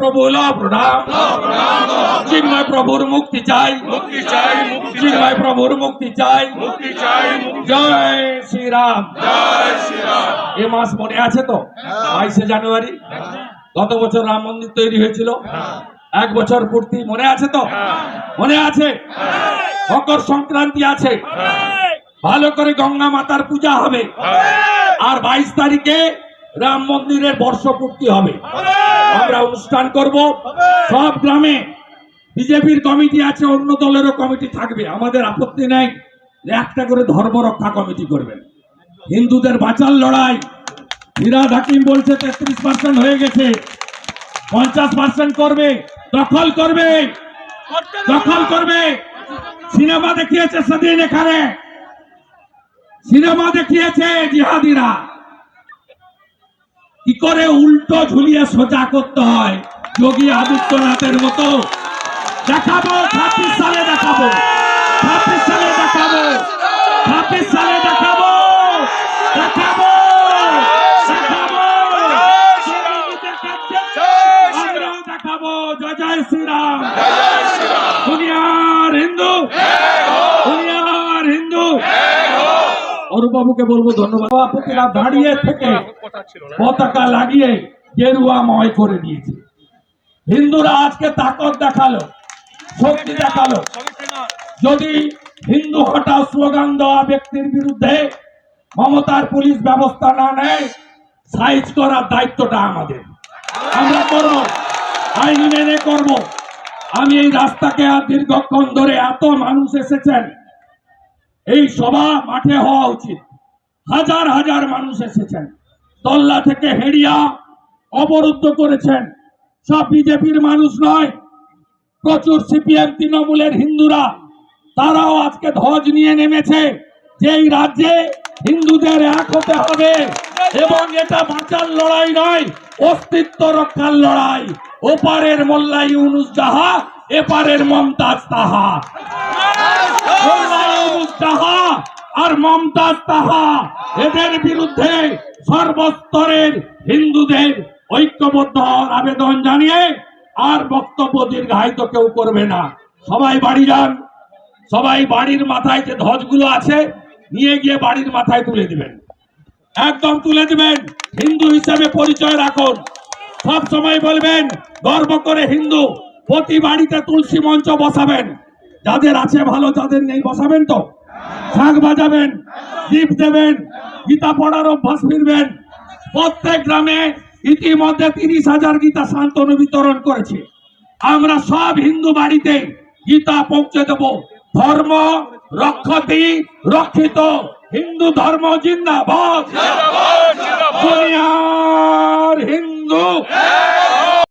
প্রভু ল প্রণাম। চিন্ময় প্রভুর মুক্তি চাই। মুক্তি চাই চিন্ময় প্রভুর মুক্তি চাই। মুক্তি চাই জয় শ্রীরাম। জয় শ্রীরাম এ মাস মনে আছে তো? বাইশে জানুয়ারি। গত বছর রাম মন্দির তৈরি হয়েছিল। এক বছর পূর্তি মনে আছে তো? মনে আছে? মকর সংক্রান্তি আছে। ভালো করে গঙ্গা মাতার পূজা হবে। আর বাইশ তারিখে রাম মন্দিরের বর্ষপূর্তি হবে। আমরা অনুষ্ঠান করব। সব গ্রামে বিজেপির কমিটি আছে, অন্য দলেরও কমিটি থাকবে। আমাদের আপত্তি নেই একটা করে ধর্ম রক্ষা কমিটি করবেন। হিন্দুদের বাঁচার লড়াই। ফিরাদ হাকিম বলছে তেত্রিশ পার্সেন্ট হয়ে গেছে। পঞ্চাশ পার্সেন্ট করবে, দখল করবে দখল করবে। সিনেমা দেখিয়েছে সেদিন এখানে। সিনেমা দেখিয়েছে জিহাদিরা। কি করে উল্টো ঝুলিয়ে সোজা করতে হয়? যোগী আদিত্যনাথের মতো। দেখাবো ছাব্বিশ সালে দেখাবো। ছাব্বিশ সালে দেখাবো। ছাব্বিশ সালে দেখাবো দেখাবো দেখাবো দেখাবো। জয় জয় শ্রীরাম দুনিয়ার হিন্দু দুনিয়ার হিন্দু অরুবাবুকে বলব ধন্যবাদ। সভাপতিরা দাঁড়িয়ে থেকে পতাকা লাগিয়ে গেরুয়াময় করে দিয়েছে। হিন্দুরা আজকে তাকত দেখাল, শক্তি দেখাল। যদি হিন্দু হঠাৎ স্লোগান দেওয়া ব্যক্তির বিরুদ্ধে মমতার পুলিশ ব্যবস্থা না নেয়, সাইজ করার দায়িত্বটা আমাদের। আমরা করব, আইন মেনে করব। আমি এই রাস্তাকে আর দীর্ঘক্ষণ ধরে এত মানুষ এসেছেন এই সভা মাঠে হওয়া উচিত। হাজার হাজার মানুষ এসেছেন। দল্লা থেকে হেড়িয়া অবরুদ্ধ করেছেন। সব বিজেপির মানুষ নয়, প্রচুর সিপিএম তৃণমূলের হিন্দুরা। তারাও আজকে ধ্বজ নিয়ে নেমেছে যে এই রাজ্যে হিন্দুদের এক হতে হবে এবং এটা বাঁচার লড়াই নয়, অস্তিত্ব রক্ষার লড়াই। ওপারের মোল্লা ইউনুস যাহা, এপারের মমতাজ তাহা। যাহা আর মমতাজ তাহা, এদের বিরুদ্ধে সর্বস্তরের হিন্দুদের ঐক্যবদ্ধ হওয়ার আবেদন জানিয়ে আর বক্তব্য দীর্ঘায়িত কেউ করবে না। সবাই বাড়ি যান, সবাই বাড়ির মাথায় যে ধ্বজগুলো আছে, নিয়ে গিয়ে বাড়ির মাথায় তুলে দিবেন। একদম তুলে দিবেন। হিন্দু হিসেবে পরিচয় রাখুন। সব সময় বলবেন, গর্ব করে হিন্দু, প্রতি বাড়িতে তুলসী মঞ্চ বসাবেন। যাদের আছে ভালো, যাদের নেই বসাবেন তো? শাক বাজাবেন দীপ দেবেন, গীতা পড়ার অভ্যাস ফিরবেন। প্রত্যেক গ্রামে ইতিমধ্যে তিরিশ হাজার গীতা শান্তনু বিতরণ করেছে। আমরা সব হিন্দু বাড়িতে গীতা পৌঁছে দেব। ধর্ম রক্ষতি, রক্ষিত। হিন্দু ধর্ম জিন্দাবাদ। দুনিয়ার হিন্দু।